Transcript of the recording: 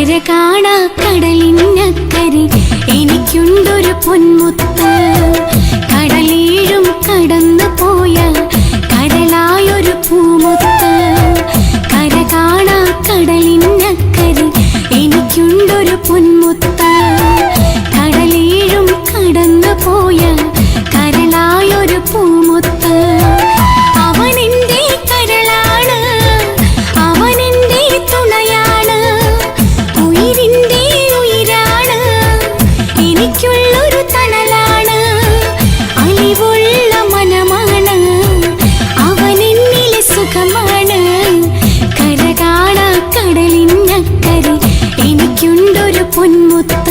കര കാണാ കടലിനക്കരെ എനിക്കുണ്ടൊരു പൊന്മുത്ത് ഒരു അലിവുള്ള കരകാണ കടലിനക്കരെ എനിക്കുണ്ടൊരു പൊന്മുത്ത